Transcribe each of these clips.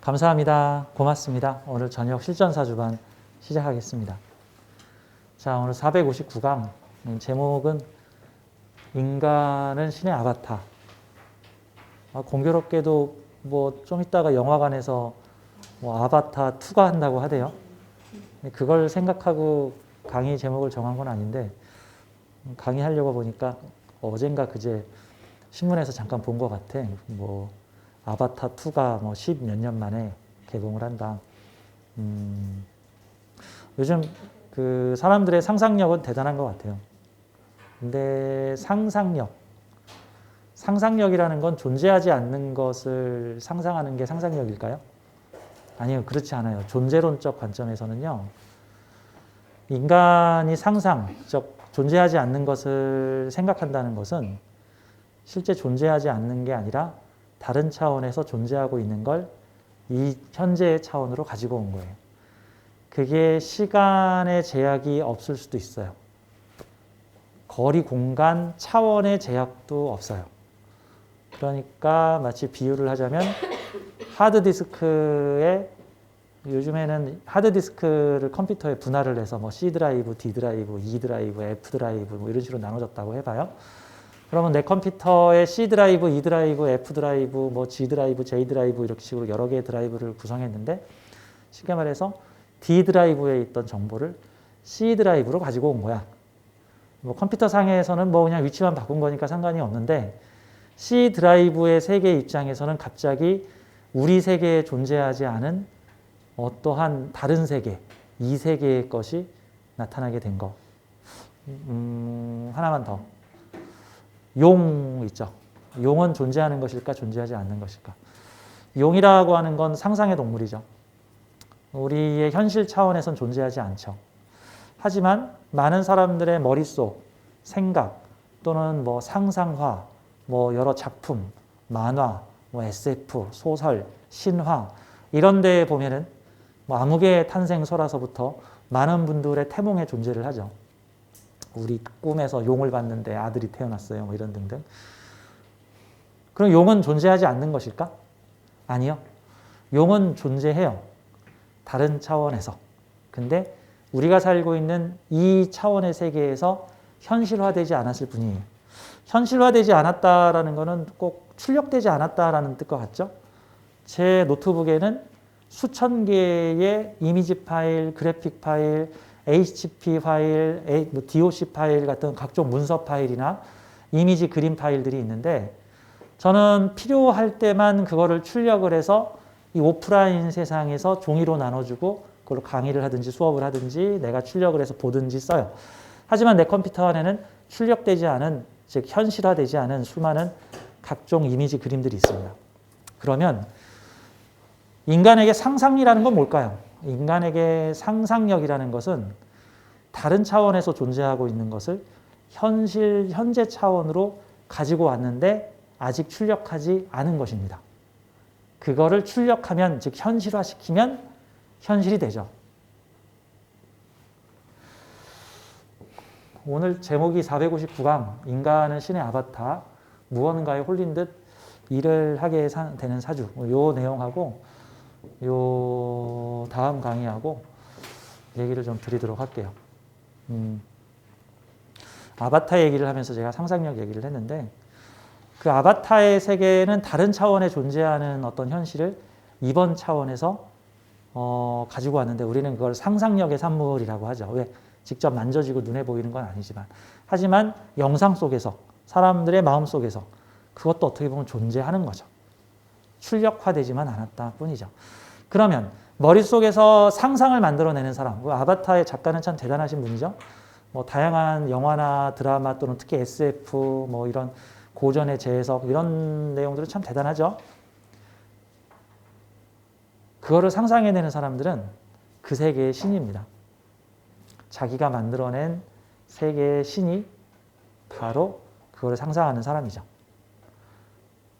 감사합니다. 고맙습니다. 오늘 저녁 실전사 주반 시작하겠습니다. 자, 오늘 459강 제목은 인간은 신의 아바타. 아, 공교롭게도 뭐 좀 이따가 영화관에서 뭐 아바타 2가 한다고 하대요. 그걸 생각하고 강의 제목을 정한 건 아닌데 강의하려고 보니까 어젠가 그제 신문에서 잠깐 본 것 같아. 뭐 아바타 2가 뭐10몇년 만에 개봉을 한다. 음, 요즘 그 사람들의 상상력은 대단한 것 같아요. 근데 상상력, 상상력이라는 건 존재하지 않는 것을 상상하는 게 상상력일까요? 아니요, 그렇지 않아요. 존재론적 관점에서는요, 인간이 상상, 즉 존재하지 않는 것을 생각한다는 것은 실제 존재하지 않는 게 아니라 다른 차원에서 존재하고 있는 걸 이 현재의 차원으로 가지고 온 거예요. 그게 시간의 제약이 없을 수도 있어요. 거리 공간 차원의 제약도 없어요. 그러니까 마치 비유를 하자면 하드디스크에 요즘에는 하드디스크를 컴퓨터에 분할을 해서 뭐 C 드라이브, D 드라이브, E 드라이브, F 드라이브 뭐 이런 식으로 나눠졌다고 해봐요. 그러면 내 컴퓨터에 C 드라이브, E 드라이브, F 드라이브, 뭐 G 드라이브, J 드라이브 이렇게 식으로 여러 개의 드라이브를 구성했는데 쉽게 말해서 D 드라이브에 있던 정보를 C 드라이브로 가지고 온 거야. 뭐 컴퓨터 상에서는 뭐 그냥 위치만 바꾼 거니까 상관이 없는데 C 드라이브의 세계 입장에서는 갑자기 우리 세계에 존재하지 않은 어떠한 다른 세계, 이 세계의 것이 나타나게 된 거. 음, 하나만 더. 용 있죠. 용은 존재하는 것일까, 존재하지 않는 것일까. 용이라고 하는 건 상상의 동물이죠. 우리의 현실 차원에선 존재하지 않죠. 하지만 많은 사람들의 머릿속, 생각 또는 뭐 상상화, 뭐 여러 작품, 만화, 뭐 SF, 소설, 신화 이런 데에 보면은 뭐 암흑의 탄생설화서부터 많은 분들의 태몽의 존재를 하죠. 우리 꿈에서 용을 봤는데 아들이 태어났어요. 뭐 이런 등등. 그럼 용은 존재하지 않는 것일까? 아니요. 용은 존재해요. 다른 차원에서. 근데 우리가 살고 있는 이 차원의 세계에서 현실화되지 않았을 뿐이에요. 현실화되지 않았다라는 것은 꼭 출력되지 않았다라는 뜻과 같죠? 제 노트북에는 수천 개의 이미지 파일, 그래픽 파일, HCP 파일, DOC 뭐 파일 같은 각종 문서 파일이나 이미지 그림 파일들이 있는데 저는 필요할 때만 그거를 출력을 해서 이 오프라인 세상에서 종이로 나눠주고 그걸로 강의를 하든지 수업을 하든지 내가 출력을 해서 보든지 써요. 하지만 내 컴퓨터 안에는 출력되지 않은 즉 현실화되지 않은 수많은 각종 이미지 그림들이 있습니다. 그러면 인간에게 상상이라는 건 뭘까요? 인간에게 상상력이라는 것은 다른 차원에서 존재하고 있는 것을 현실, 현재 차원으로 가지고 왔는데 아직 출력하지 않은 것입니다. 그거를 출력하면, 즉 현실화시키면 현실이 되죠. 오늘 제목이 459강, 인간은 신의 아바타, 무언가에 홀린 듯 일을 하게 되는 사주. 요 내용하고 요 다음 강의하고 얘기를 좀 드리도록 할게요. 음, 아바타 얘기를 하면서 제가 상상력 얘기를 했는데 그 아바타의 세계는 다른 차원에 존재하는 어떤 현실을 이번 차원에서 어, 가지고 왔는데 우리는 그걸 상상력의 산물이라고 하죠. 왜? 직접 만져지고 눈에 보이는 건 아니지만 하지만 영상 속에서 사람들의 마음 속에서 그것도 어떻게 보면 존재하는 거죠. 출력화되지만 않았다 뿐이죠. 그러면 머릿속에서 상상을 만들어내는 사람, 그 아바타의 작가는 참 대단하신 분이죠. 뭐 다양한 영화나 드라마 또는 특히 SF 뭐 이런 고전의 재해석 이런 내용들은 참 대단하죠. 그거를 상상해내는 사람들은 그 세계의 신입니다. 자기가 만들어낸 세계의 신이 바로 그걸 상상하는 사람이죠.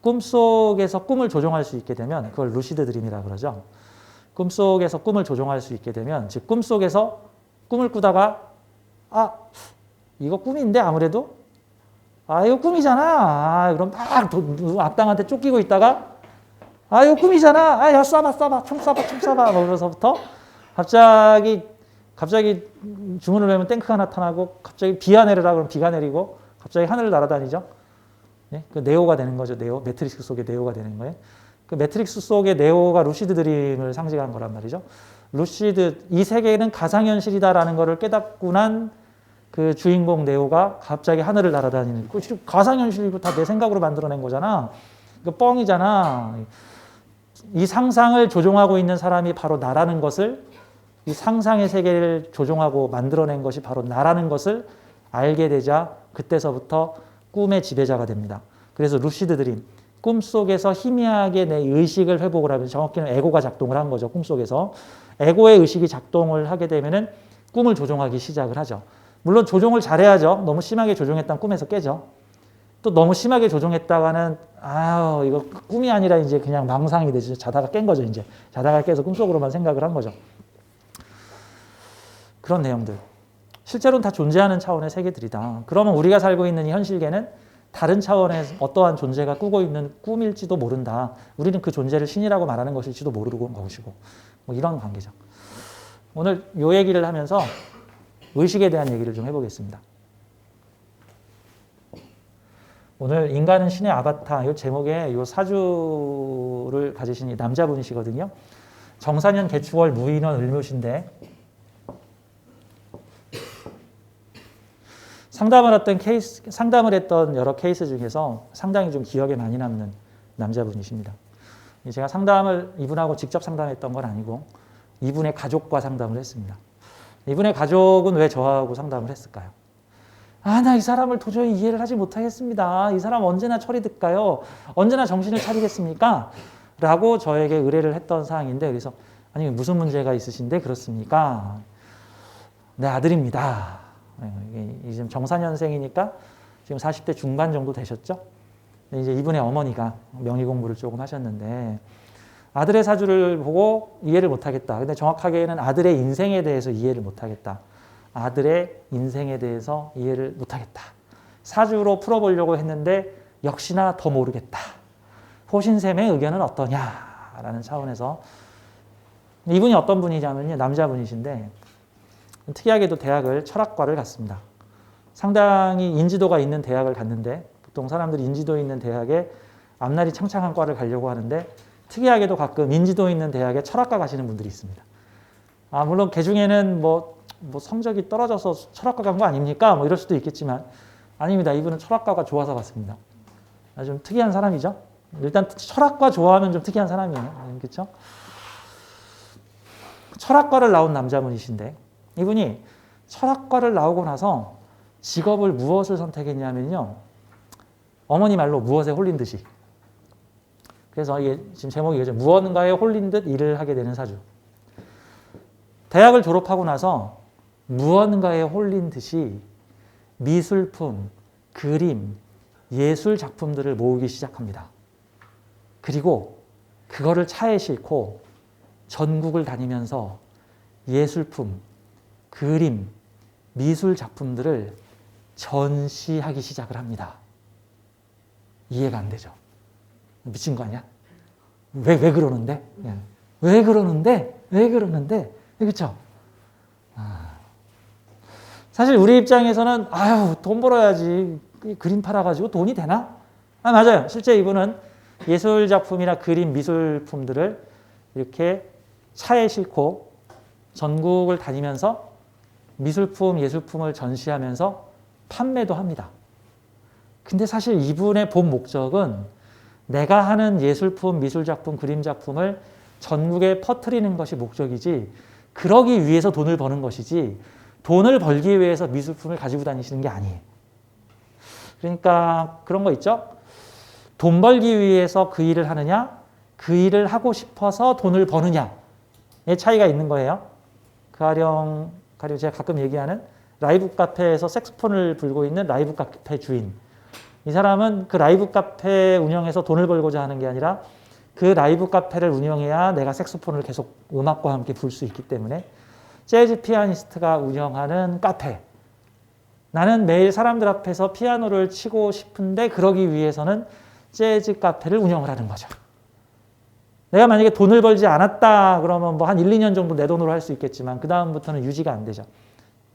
꿈속에서 꿈을 조종할 수 있게 되면 그걸 루시드 드림이라 그러죠. 꿈속에서 꿈을 조종할 수 있게 되면 즉 꿈속에서 꿈을 꾸다가 아 이거 꿈인데 아무래도 아 이거 꿈이잖아. 아, 그럼 막 악당한테 쫓기고 있다가 아 이거 꿈이잖아. 아야 쏴봐 쏴봐 총 쏴봐 총 쏴봐 뭐 그러서부터 갑자기 갑자기 주문을 외우면 탱크가 나타나고 갑자기 비가 내리라 그러면 비가 내리고 갑자기 하늘을 날아다니죠. 네? 그 네오가 되는 거죠. 네오 매트릭스 속의 네오가 되는 거예요. 그 매트릭스 속의 네오가 루시드 드림을 상징한 거란 말이죠. 루시드 이 세계는 가상현실이다라는 것을 깨닫고 난 그 주인공 네오가 갑자기 하늘을 날아다니는 그 가상현실이고 다 내 생각으로 만들어낸 거잖아. 그 뻥이잖아. 이 상상을 조종하고 있는 사람이 바로 나라는 것을 이 상상의 세계를 조종하고 만들어낸 것이 바로 나라는 것을 알게 되자 그때서부터 꿈의 지배자가 됩니다. 그래서 루시드 드림 꿈속에서 희미하게 내 의식을 회복을 하면 정확히는 에고가 작동을 한 거죠. 꿈속에서 에고의 의식이 작동을 하게 되면은 꿈을 조종하기 시작을 하죠. 물론 조종을 잘해야죠. 너무 심하게 조종했다면 꿈에서 깨죠. 또 너무 심하게 조종했다가는 아유 이거 꿈이 아니라 이제 그냥 망상이 되죠. 자다가 깬 거죠. 이제 자다가 깨서 꿈속으로만 생각을 한 거죠. 그런 내용들. 실제로는 다 존재하는 차원의 세계들이다. 그러면 우리가 살고 있는 이 현실계는 다른 차원의 어떠한 존재가 꾸고 있는 꿈일지도 모른다. 우리는 그 존재를 신이라고 말하는 것일지도 모르고 것이고 뭐 이런 관계죠. 오늘 요 얘기를 하면서 의식에 대한 얘기를 좀 해보겠습니다. 오늘 인간은 신의 아바타 이 제목에 이 사주를 가지신 이 남자분이시거든요. 정사년 개축월 무인원 을묘신데 상담을 했던 케이스 상담을 했던 여러 케이스 중에서 상당히 좀 기억에 많이 남는 남자분이십니다. 제가 상담을 이분하고 직접 상담했던 건 아니고 이분의 가족과 상담을 했습니다. 이분의 가족은 왜 저하고 상담을 했을까요? 아, 나 이 사람을 도저히 이해를 하지 못하겠습니다. 이 사람 언제나 처리될까요? 언제나 정신을 차리겠습니까? 라고 저에게 의뢰를 했던 사항인데, 그래서, 아니, 무슨 문제가 있으신데 그렇습니까? 내 아들입니다. 네, 이게 지금 정사년생이니까 지금 40대 중반 정도 되셨죠? 이제 이분의 어머니가 명의 공부를 조금 하셨는데, 아들의 사주를 보고 이해를 못하겠다. 근데 정확하게는 아들의 인생에 대해서 이해를 못하겠다. 아들의 인생에 대해서 이해를 못하겠다. 사주로 풀어보려고 했는데 역시나 더 모르겠다. 호신쌤의 의견은 어떠냐라는 차원에서 이분이 어떤 분이냐면요 남자분이신데 특이하게도 대학을 철학과를 갔습니다. 상당히 인지도가 있는 대학을 갔는데 보통 사람들이 인지도 있는 대학에 앞날이 창창한 과를 가려고 하는데 특이하게도 가끔 인지도 있는 대학에 철학과 가시는 분들이 있습니다. 아 물론 개 중에는 뭐 뭐 성적이 떨어져서 철학과 간 거 아닙니까? 뭐 이럴 수도 있겠지만 아닙니다. 이분은 철학과가 좋아서 갔습니다. 아, 좀 특이한 사람이죠. 일단 철학과 좋아하면 좀 특이한 사람이에요. 그렇죠? 철학과를 나온 남자분이신데 이분이 철학과를 나오고 나서 직업을 무엇을 선택했냐면요. 어머니 말로 무엇에 홀린 듯이. 그래서 이게 지금 제목이 이거죠. 무언가에 홀린 듯 일을 하게 되는 사주. 대학을 졸업하고 나서 무언가에 홀린 듯이 미술품, 그림, 예술 작품들을 모으기 시작합니다. 그리고 그거를 차에 싣고 전국을 다니면서 예술품, 그림, 미술 작품들을 전시하기 시작을 합니다. 이해가 안 되죠? 미친 거 아니야? 왜, 왜 그러는데? 예. 왜 그러는데? 왜 그러는데? 그렇죠? 아. 사실 우리 입장에서는 아유 돈 벌어야지 그림 팔아가지고 돈이 되나? 아 맞아요. 실제 이분은 예술 작품이나 그림 미술품들을 이렇게 차에 싣고 전국을 다니면서 미술품 예술품을 전시하면서 판매도 합니다. 근데 사실 이분의 본 목적은 내가 하는 예술품, 미술작품, 그림작품을 전국에 퍼뜨리는 것이 목적이지 그러기 위해서 돈을 버는 것이지 돈을 벌기 위해서 미술품을 가지고 다니시는 게 아니에요. 그러니까 그런 거 있죠? 돈 벌기 위해서 그 일을 하느냐, 그 일을 하고 싶어서 돈을 버느냐의 차이가 있는 거예요. 가령, 가령 제가 가끔 얘기하는 라이브 카페에서 색스폰을 불고 있는 라이브 카페 주인. 이 사람은 그 라이브 카페 운영해서 돈을 벌고자 하는 게 아니라 그 라이브 카페를 운영해야 내가 색소폰을 계속 음악과 함께 불 수 있기 때문에 재즈 피아니스트가 운영하는 카페 나는 매일 사람들 앞에서 피아노를 치고 싶은데 그러기 위해서는 재즈 카페를 운영을 하는 거죠. 내가 만약에 돈을 벌지 않았다 그러면 뭐 한 1, 2년 정도 내 돈으로 할 수 있겠지만 그 다음부터는 유지가 안 되죠.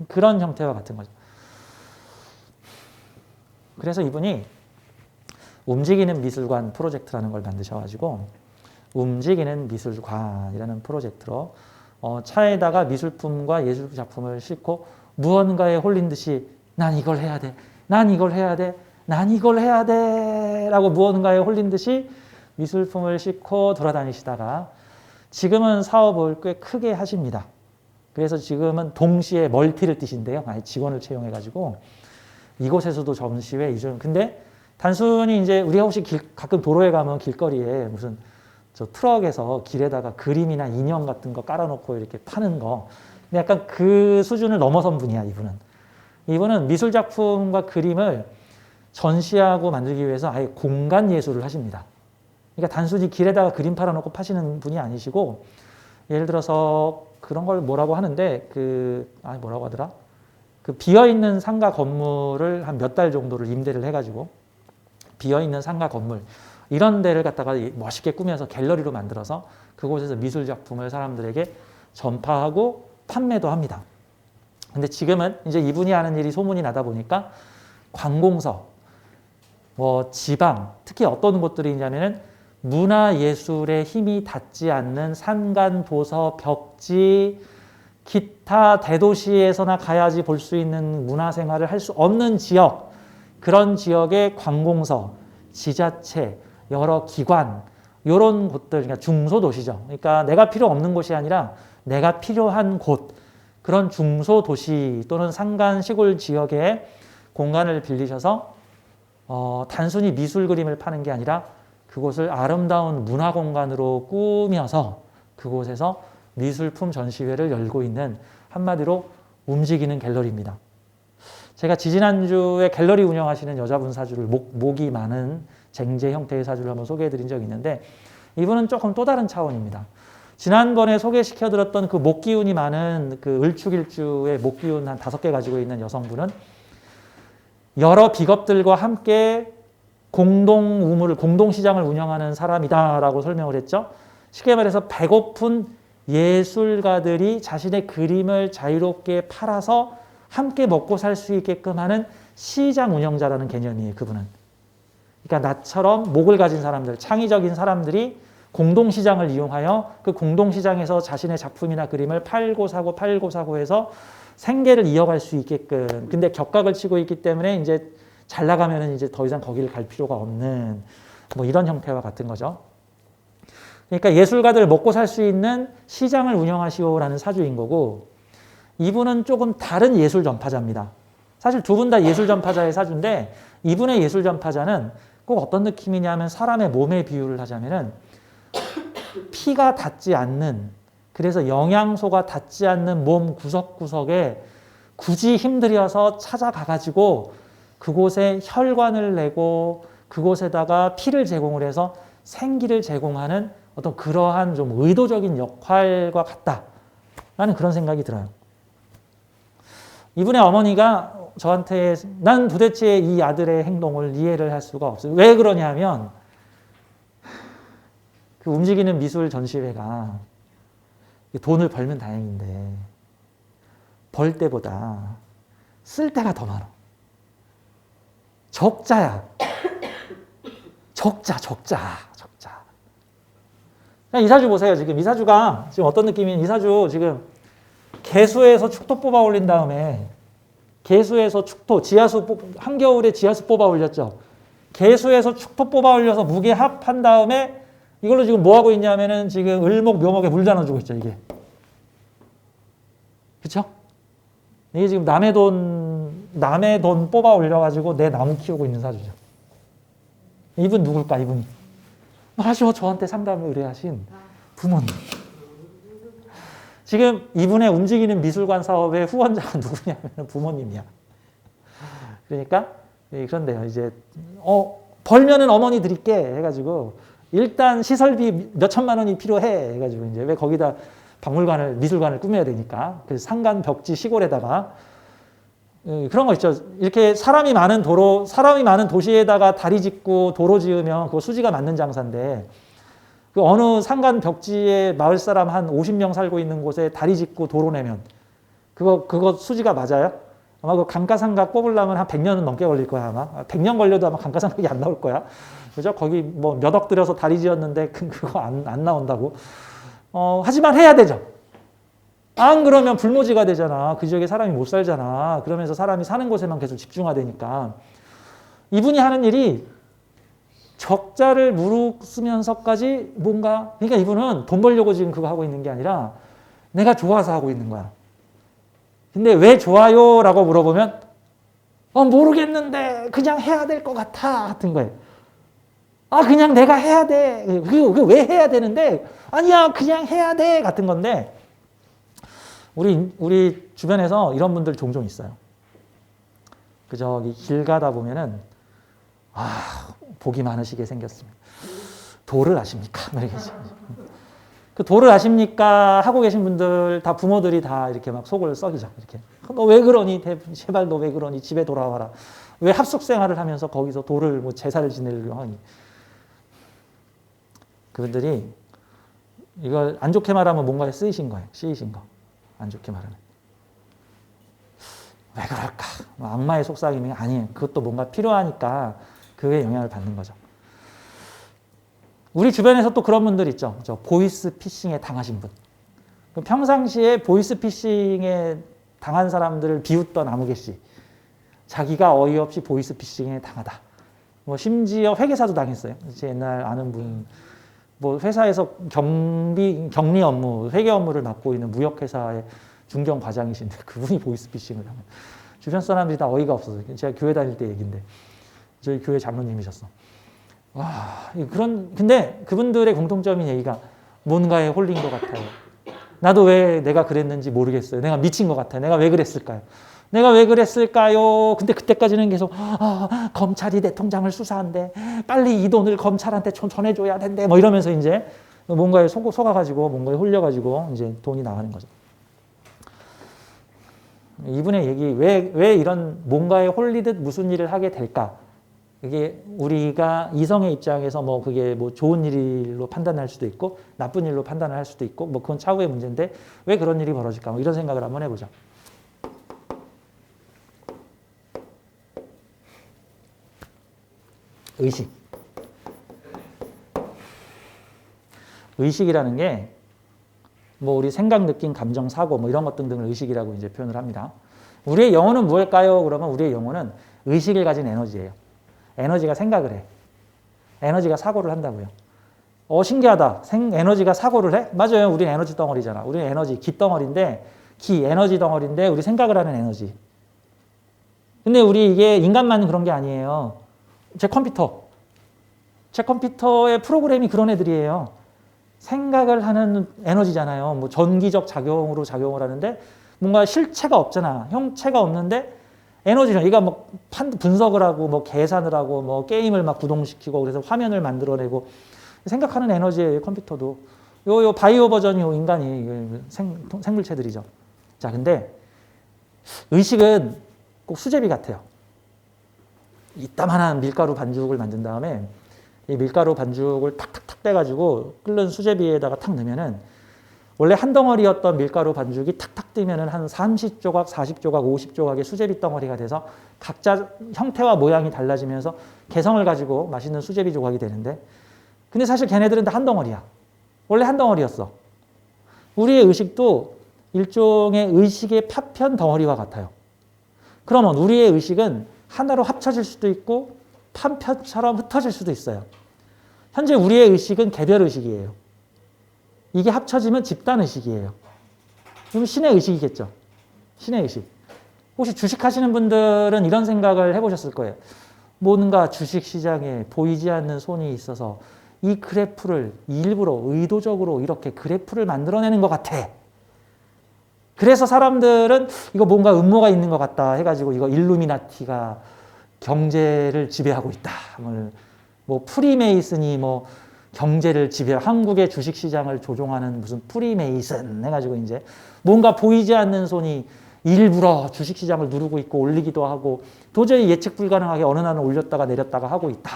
그런 형태와 같은 거죠. 그래서 이분이 움직이는 미술관 프로젝트라는 걸 만드셔가지고 움직이는 미술관이라는 프로젝트로 어, 차에다가 미술품과 예술 작품을 싣고 무언가에 홀린 듯이 난 이걸 해야 돼, 난 이걸 해야 돼, 난 이걸 해야 돼라고 무언가에 홀린 듯이 미술품을 싣고 돌아다니시다가 지금은 사업을 꽤 크게 하십니다. 그래서 지금은 동시에 멀티를 뛰신데요. 많이 직원을 채용해가지고 이곳에서도 전시회 이전. 근데 단순히 이제 우리가 혹시 길, 가끔 도로에 가면 길거리에 무슨 저 트럭에서 길에다가 그림이나 인형 같은 거 깔아놓고 이렇게 파는 거. 근데 약간 그 수준을 넘어선 분이야 이분은. 이분은 미술 작품과 그림을 전시하고 만들기 위해서 아예 공간 예술을 하십니다. 그러니까 단순히 길에다가 그림 팔아놓고 파시는 분이 아니시고 예를 들어서 그런 걸 뭐라고 하는데 그 아 뭐라고 하더라 그 비어 있는 상가 건물을 한 몇 달 정도를 임대를 해가지고 비어 있는 상가 건물 이런 데를 갖다가 멋있게 꾸며서 갤러리로 만들어서 그곳에서 미술 작품을 사람들에게 전파하고 판매도 합니다. 근데 지금은 이제 이분이 하는 일이 소문이 나다 보니까 관공서, 뭐 지방, 특히 어떤 곳들이 있냐면은 문화 예술의 힘이 닿지 않는 산간, 도서, 벽지, 기타 대도시에서나 가야지 볼 수 있는 문화 생활을 할 수 없는 지역, 그런 지역의 관공서, 지자체, 여러 기관, 이런 곳들, 그러니까 중소도시죠. 그러니까 내가 필요 없는 곳이 아니라 내가 필요한 곳, 그런 중소도시 또는 산간 시골 지역에 공간을 빌리셔서 어, 단순히 미술 그림을 파는 게 아니라 그곳을 아름다운 문화 공간으로 꾸며서 그곳에서 미술품 전시회를 열고 있는 한마디로 움직이는 갤러리입니다. 제가 지지난주에 갤러리 운영하시는 여자분 사주를 목, 목이 많은 쟁제 형태의 사주를 한번 소개해 드린 적이 있는데 이분은 조금 또 다른 차원입니다. 지난번에 소개시켜 드렸던 그 목 기운이 많은 그 을축일주의 목 기운 한 다섯 개 가지고 있는 여성분은 여러 비겁들과 함께 공동 우물을 공동 시장을 운영하는 사람이다라고 설명을 했죠. 쉽게 말해서 배고픈 예술가들이 자신의 그림을 자유롭게 팔아서 함께 먹고 살 수 있게끔 하는 시장 운영자라는 개념이에요. 그분은. 그러니까 나처럼 목을 가진 사람들, 창의적인 사람들이 공동시장을 이용하여 그 공동시장에서 자신의 작품이나 그림을 팔고 사고 팔고 사고 해서 생계를 이어갈 수 있게끔. 근데 격각을 치고 있기 때문에 이제 잘 나가면은 이제 더 이상 거기를 갈 필요가 없는 뭐 이런 형태와 같은 거죠. 그러니까 예술가들 먹고 살 수 있는 시장을 운영하시오라는 사주인 거고 이분은 조금 다른 예술 전파자입니다. 사실 두 분 다 예술 전파자의 사주인데 이분의 예술 전파자는 꼭 어떤 느낌이냐면 사람의 몸의 비유를 하자면은 피가 닿지 않는 그래서 영양소가 닿지 않는 몸 구석구석에 굳이 힘들여서 찾아가 가지고 그곳에 혈관을 내고 그곳에다가 피를 제공을 해서 생기를 제공하는 어떤 그러한 좀 의도적인 역할과 같다 라는 그런 생각이 들어요. 이분의 어머니가 저한테 난 도대체 이 아들의 행동을 이해를 할 수가 없어요. 왜 그러냐면 그 움직이는 미술 전시회가 돈을 벌면 다행인데 벌 때보다 쓸 때가 더 많아. 적자야. 적자, 적자, 적자. 이사주 보세요. 지금 이사주가 지금 어떤 느낌이냐. 이사주 지금 개수에서 축토 뽑아 올린 다음에 개수에서 축토, 지하수 뽑, 한겨울에 지하수 뽑아 올렸죠. 개수에서 축토 뽑아 올려서 무게 합한 다음에 이걸로 지금 뭐 하고 있냐면은 지금 을목, 묘목에 물 나눠주고 있죠, 이게. 그쵸? 이게 지금 남의 돈, 남의 돈 뽑아 올려가지고 내 나무 키우고 있는 사주죠. 이분 누굴까, 이분이? 말하죠. 저한테 상담을 의뢰하신 부모님. 지금 이분의 움직이는 미술관 사업의 후원자가 누구냐면 부모님이야. 그러니까, 예, 그런데요. 이제, 어, 벌면은 어머니 드릴게. 해가지고, 일단 시설비 몇 천만 원이 필요해. 해가지고, 이제 왜 거기다 박물관을, 미술관을 꾸며야 되니까. 그래서 상간 벽지 시골에다가 예, 그런 거 있죠. 이렇게 사람이 많은 도로, 사람이 많은 도시에다가 다리 짓고 도로 지으면 그거 수지가 맞는 장사인데 그 어느 산간 벽지에 마을 사람 한 50명 살고 있는 곳에 다리 짓고 도로 내면 그거 그거 수지가 맞아요? 아마 그 감가상각 뽑으려면 한 100년은 넘게 걸릴 거야 아마 100년 걸려도 아마 감가상각이 안 나올 거야 그죠? 거기 뭐 몇 억 들여서 다리 지었는데 그- 그거 안, 안 나온다고 어, 하지만 해야 되죠 안 그러면 불모지가 되잖아 그 지역에 사람이 못 살잖아 그러면서 사람이 사는 곳에만 계속 집중화되니까 이분이 하는 일이 적자를 무릅쓰면서까지 뭔가 그러니까 이분은 돈 벌려고 지금 그거 하고 있는 게 아니라 내가 좋아서 하고 있는 거야. 근데 왜 좋아요? 라고 물어보면 어, 모르겠는데 그냥 해야 될 것 같아 같은 거예요. 아 그냥 내가 해야 돼. 그게 그게 왜 해야 되는데 아니야 그냥 해야 돼 같은 건데 우리 우리 주변에서 이런 분들 종종 있어요. 그 저기 길 가다 보면은 아 복이 많으시게 생겼습니다. 도를 아십니까? 그 도를 아십니까? 하고 계신 분들 다 부모들이 다 이렇게 막 속을 썩이죠. 이렇게 너 왜 그러니? 대- 제발 너 왜 그러니? 집에 돌아와라. 왜 합숙 생활을 하면서 거기서 도를 뭐 제사를 지내려고 하니? 그분들이 이걸 안 좋게 말하면 뭔가에 쓰이신 거예요. 쓰이신 거. 안 좋게 말하면. 왜 그럴까? 뭐 악마의 속삭임이 아니에요. 그것도 뭔가 필요하니까 그에 영향을 받는 거죠. 우리 주변에서 또 그런 분들 있죠. 저 보이스 피싱에 당하신 분. 그 평상시에 보이스 피싱에 당한 사람들을 비웃던 아무개 씨. 자기가 어이없이 보이스 피싱에 당하다. 뭐 심지어 회계사도 당했어요. 제 옛날 아는 분. 뭐 회사에서 경비 경리 업무, 회계 업무를 맡고 있는 무역회사의 중견 과장이신데 그분이 보이스 피싱을 하면 주변 사람들이 다 어이가 없어서 제가 교회 다닐 때 얘긴데 저희 교회 장로님이셨어. 와 그런 근데 그분들의 공통점인 얘기가 뭔가에 홀린 것 같아요. 나도 왜 내가 그랬는지 모르겠어요. 내가 미친 것 같아요. 내가 왜 그랬을까요? 내가 왜 그랬을까요? 근데 그때까지는 계속 아, 검찰이 내 통장을 수사한대. 빨리 이 돈을 검찰한테 전- 전해줘야 된대. 뭐 이러면서 이제 뭔가에 속, 속아가지고 뭔가에 홀려가지고 이제 돈이 나가는 거죠. 이분의 얘기 왜, 왜 이런 뭔가에 홀리듯 무슨 일을 하게 될까? 이게 우리가 이성의 입장에서 뭐 그게 뭐 좋은 일로 판단할 수도 있고 나쁜 일로 판단을 할 수도 있고 뭐 그건 차후의 문제인데 왜 그런 일이 벌어질까? 뭐 이런 생각을 한번 해보자. 의식. 의식이라는 게 뭐 우리 생각, 느낌, 감정, 사고 뭐 이런 것 등등을 의식이라고 이제 표현을 합니다. 우리의 영혼은 무엇일까요? 그러면 우리의 영혼은 의식을 가진 에너지예요. 에너지가 생각을 해. 에너지가 사고를 한다고요. 어 신기하다. 생 에너지가 사고를 해? 맞아요. 우리 에너지 덩어리잖아. 우리 에너지 기 덩어리인데 기 에너지 덩어리인데 우리 생각을 하는 에너지. 근데 우리 이게 인간만 그런 게 아니에요. 제 컴퓨터. 제 컴퓨터의 프로그램이 그런 애들이에요. 생각을 하는 에너지잖아요. 뭐 전기적 작용으로 작용을 하는데 뭔가 실체가 없잖아. 형체가 없는데 에너지는 얘가 뭐 판, 분석을 하고 뭐 계산을 하고 뭐 게임을 막 구동시키고 그래서 화면을 만들어내고 생각하는 에너지예요. 컴퓨터도. 요, 요 바이오 버전이 요 인간이 생, 생물체들이죠. 자, 근데 의식은 꼭 수제비 같아요. 이따만한 밀가루 반죽을 만든 다음에 이 밀가루 반죽을 탁탁탁 빼가지고 끓는 수제비에다가 탁 넣으면은 원래 한 덩어리였던 밀가루 반죽이 탁탁 뜨면은 한 30조각, 40조각, 50조각의 수제비 덩어리가 돼서 각자 형태와 모양이 달라지면서 개성을 가지고 맛있는 수제비 조각이 되는데 근데 사실 걔네들은 다 한 덩어리야. 원래 한 덩어리였어. 우리의 의식도 일종의 의식의 파편 덩어리와 같아요. 그러면 우리의 의식은 하나로 합쳐질 수도 있고 판편처럼 흩어질 수도 있어요. 현재 우리의 의식은 개별 의식이에요. 이게 합쳐지면 집단 의식이에요. 그럼 신의 의식이겠죠. 신의 의식. 혹시 주식 하시는 분들은 이런 생각을 해보셨을 거예요. 뭔가 주식 시장에 보이지 않는 손이 있어서 이 그래프를 일부러 의도적으로 이렇게 그래프를 만들어내는 것 같아. 그래서 사람들은 이거 뭔가 음모가 있는 것 같다 해가지고 이거 일루미나티가 경제를 지배하고 있다. 뭐, 뭐 프리메이슨이 뭐 경제를 지배, 한국의 주식 시장을 조종하는 무슨 프리메이슨 해가지고 이제 뭔가 보이지 않는 손이 일부러 주식시장을 누르고 있고 올리기도 하고 도저히 예측 불가능하게 어느 날은 올렸다가 내렸다가 하고 있다.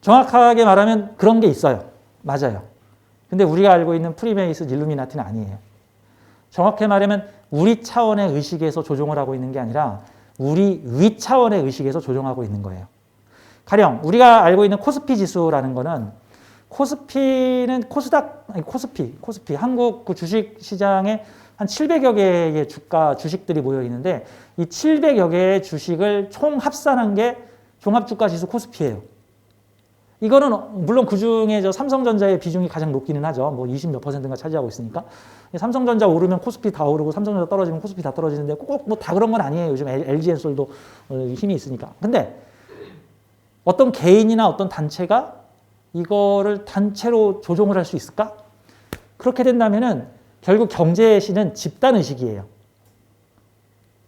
정확하게 말하면 그런 게 있어요. 맞아요. 근데 우리가 알고 있는 프리메이슨 일루미나티는 아니에요. 정확히 말하면 우리 차원의 의식에서 조종을 하고 있는 게 아니라 우리 위 차원의 의식에서 조종하고 있는 거예요. 가령 우리가 알고 있는 코스피 지수라는 거는 코스피는 코스닥 아니 코스피 코스피 한국 그 주식 시장에 한 700여 개의 주가 주식들이 모여 있는데 이 700여 개의 주식을 총 합산한 게 종합 주가 지수 코스피예요. 이거는 물론 그 중에 저 삼성전자의 비중이 가장 높기는 하죠. 뭐 20 몇 퍼센트가 차지하고 있으니까. 삼성전자 오르면 코스피 다 오르고 삼성전자 떨어지면 코스피 다 떨어지는데 꼭 뭐 다 그런 건 아니에요. 요즘 LG엔솔도 어, 힘이 있으니까. 근데 어떤 개인이나 어떤 단체가 이거를 단체로 조종을 할 수 있을까? 그렇게 된다면은 결국 경제의 신은 집단 의식이에요.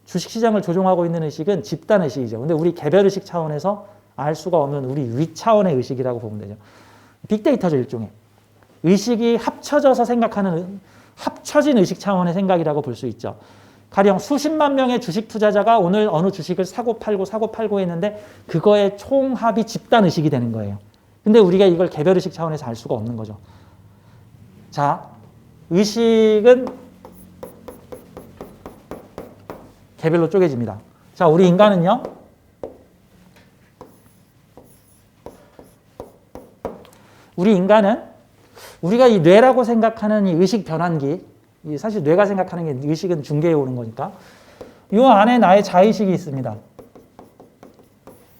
주식 시장을 조종하고 있는 의식은 집단 의식이죠. 근데 우리 개별 의식 차원에서 알 수가 없는 우리 위 차원의 의식이라고 보면 되죠. 빅데이터죠, 일종의. 의식이 합쳐져서 생각하는 합쳐진 의식 차원의 생각이라고 볼 수 있죠. 가령 수십만 명의 주식 투자자가 오늘 어느 주식을 사고 팔고 사고 팔고 했는데 그거의 총합이 집단 의식이 되는 거예요. 근데 우리가 이걸 개별 의식 차원에서 알 수가 없는 거죠. 자, 의식은 개별로 쪼개집니다. 자, 우리 인간은요. 우리 인간은 우리가 이 뇌라고 생각하는 이 의식 변환기, 이 사실 뇌가 생각하는 게 의식은 중계에 오는 거니까 이 안에 나의 자의식이 있습니다.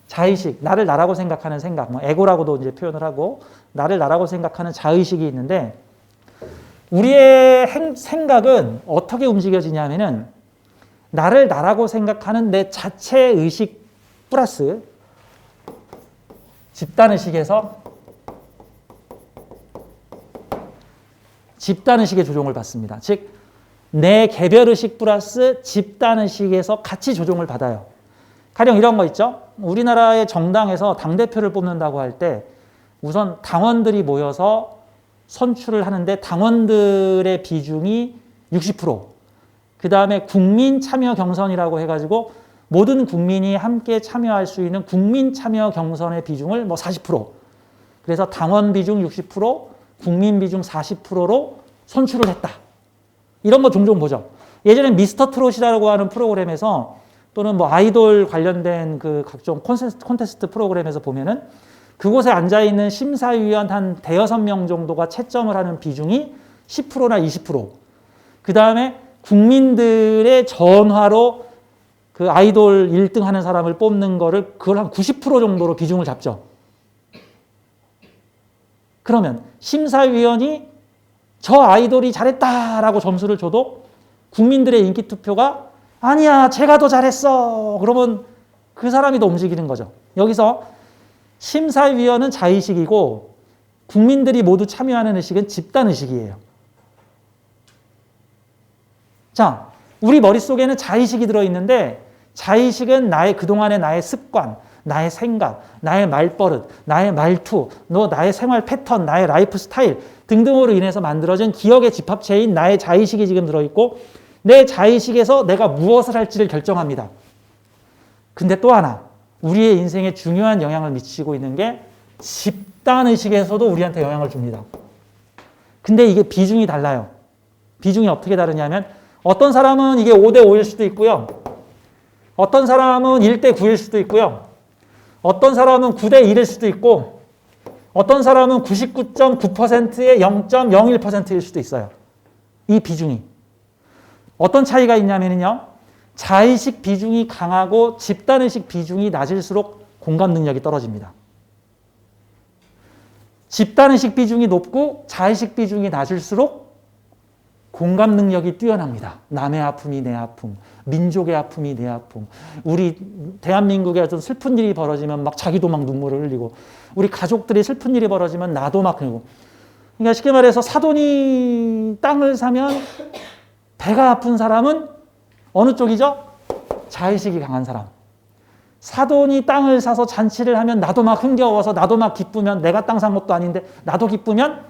자의식, 나를 나라고 생각하는 생각, 뭐 에고라고도 이제 표현을 하고 나를 나라고 생각하는 자의식이 있는데 우리의 행, 생각은 어떻게 움직여지냐면은 나를 나라고 생각하는 내 자체 의식 플러스 집단 의식에서 집단 의식의 조종을 받습니다. 즉, 내 개별 의식 플러스 집단 의식에서 같이 조종을 받아요. 가령 이런 거 있죠. 우리나라의 정당에서 당대표를 뽑는다고 할 때 우선 당원들이 모여서 선출을 하는데 당원들의 비중이 60%. 그 다음에 국민 참여 경선이라고 해가지고 모든 국민이 함께 참여할 수 있는 국민 참여 경선의 비중을 뭐 40%. 그래서 당원 비중 60%, 국민 비중 40%로 선출을 했다. 이런 거 종종 보죠. 예전에 미스터 트롯이라고 하는 프로그램에서 또는 뭐 아이돌 관련된 그 각종 콘테스트 프로그램에서 보면은 그곳에 앉아 있는 심사위원 한 대여섯 명 정도가 채점을 하는 비중이 10%나 20%. 그 다음에 국민들의 전화로 그 아이돌 1등 하는 사람을 뽑는 거를 그걸 한 90% 정도로 비중을 잡죠. 그러면 심사위원이 저 아이돌이 잘했다라고 점수를 줘도 국민들의 인기 투표가 아니야, 제가 더 잘했어. 그러면 그 사람이 더 움직이는 거죠. 여기서 심사위원은 자의식이고 국민들이 모두 참여하는 의식은 집단 의식이에요. 자, 우리 머릿속에는 자의식이 들어있는데 자의식은 나의 그동안의 나의 습관, 나의 생각, 나의 말버릇, 나의 말투, 너 나의 생활 패턴, 나의 라이프 스타일 등등으로 인해서 만들어진 기억의 집합체인 나의 자의식이 지금 들어있고 내 자의식에서 내가 무엇을 할지를 결정합니다. 근데 또 하나, 우리의 인생에 중요한 영향을 미치고 있는 게 집단의식에서도 우리한테 영향을 줍니다. 근데 이게 비중이 달라요. 비중이 어떻게 다르냐면 어떤 사람은 이게 5대 5일 수도 있고요. 어떤 사람은 1대 9일 수도 있고요. 어떤 사람은 9대 1일 수도 있고 어떤 사람은 99.9%의 0.01%일 수도 있어요. 이 비중이. 어떤 차이가 있냐면요. 자의식 비중이 강하고 집단의식 비중이 낮을수록 공감 능력이 떨어집니다. 집단의식 비중이 높고 자의식 비중이 낮을수록 공감 능력이 뛰어납니다. 남의 아픔이 내 아픔, 민족의 아픔이 내 아픔. 우리 대한민국에 어떤 슬픈 일이 벌어지면 막 자기도 막 눈물을 흘리고, 우리 가족들이 슬픈 일이 벌어지면 나도 막 그러고. 그러니까 쉽게 말해서 사돈이 땅을 사면 배가 아픈 사람은 어느 쪽이죠? 자의식이 강한 사람. 사돈이 땅을 사서 잔치를 하면 나도 막 흥겨워서 나도 막 기쁘면 내가 땅 산 것도 아닌데 나도 기쁘면